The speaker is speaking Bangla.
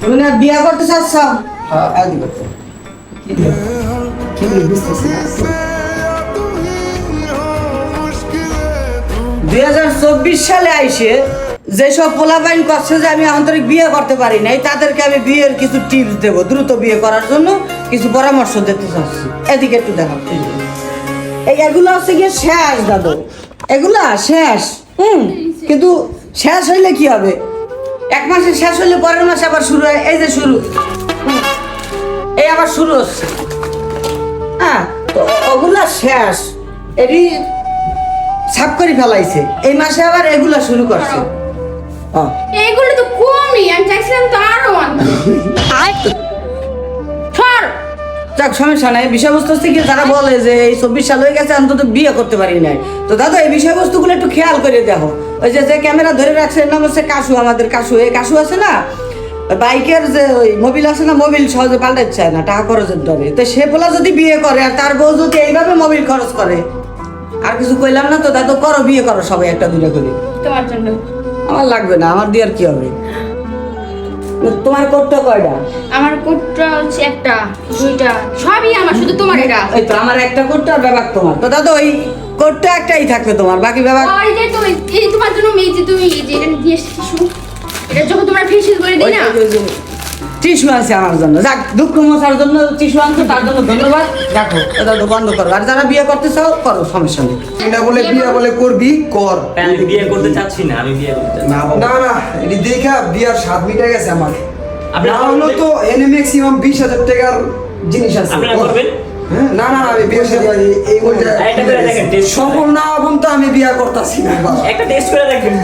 তুমি না বিয়া করতে চাচ্ছ? হ্যাঁ। আগে করতে। দুই হাজার চব্বিশ সালে আইসে যেসব পোলাপাইন করছে যে আমি আন্তরিক বিয়ে করতে পারি নাই তাদেরকে আমি বিয়ের কিছু টিপস দেব দ্রুত বিয়ে করার জন্য কিছু পরামর্শ দিতে চাচ্ছি। এদিকে একটু দেখো এই এগুলো হচ্ছে গিয়ে শেষ দাদু। এগুলা শেষ। হুম কিন্তু শেষ হইলে কি হবে? এক মাসে শেষ হইলে পরের মাসে আবার শুরু হয় এই যে শুরু। হুম, এই আবার শুরু হচ্ছে। হ্যাঁ তো ওগুলা শেষ। এটি সাফ করে ফেলাইছে। এই মাসে আবার এগুলা শুরু করছে। ও, এইগুলো তো কমই আমি চাইছিলাম তো আরও যাক সমস্যা নাই। বিষয়বস্তু হচ্ছে কি যারা বলে যে এই চব্বিশ সাল হয়ে গেছে অন্তত বিয়ে করতে পারি নাই। তো দাদা এই বিষয়বস্তুগুলো একটু খেয়াল করে দেখো। ওই যে যে ক্যামেরা ধরে রাখছে এর নাম হচ্ছে কাশু আমাদের কাশু। এই কাশু আছে না? বাইকের যে ওই মোবিল আছে না মোবিল সহজে পাল্টাতে চায় না টাকা খরচের ডরে তো সে পোলা যদি বিয়ে করে আর তার বউ যদি এইভাবে মোবিল খরচ করে আর কিছু কইলাম না তো দাদু করো বিয়ে করো সবাই একটা দুটো করে। তোমার জন্য। আমার লাগবে না আমার দিয়ে আর কি হবে? তোমার কোটটা কয়টা? আমার কোটটা হচ্ছে একটা দুইটা সবই আমার শুধু তোমার এটা। এই তো আমার একটা কোটটা আর ব্যাপার তোমার। তো দাদা ওই কোটটা একটাই থাকবে তোমার বাকি ব্যাপার ওই যে তুমি এই তোমার জন্য মেয়ে যে তুমি এই যে এটা দিয়ে টিস্যু এটা যখন তোমরা ফেসিয়াল করে দিই না? টিস্যু আনছে আমার জন্য। যাক দুঃখ মশার জন্য টিস্যু আনছো তার জন্য ধন্যবাদ। দেখো এটা তো বন্ধ করো। আর যারা বিয়ে করতে চাও করো সমস্যা নেই। এটা বলে বিয়ে বলে করবি কর। আমি বিয়ে করতে চাচ্ছি না আমি বিয়ে করতে না। না না এটি দেখা বিয়ার স্বাদ মিটে গেছে আমার। আপনি না হলো তো এনে ম্যাক্সিমাম বিশ হাজার টাকার জিনিস আছে। আপনারা করবেন? হ্যাঁ, না না না, আমি বিয়ের সাথে এই ওইটা একটা করে দেখেন, test করে। সফল না হবন তো আমি বিয়া করতেছি না একটা টেস্ট করে দেখবেন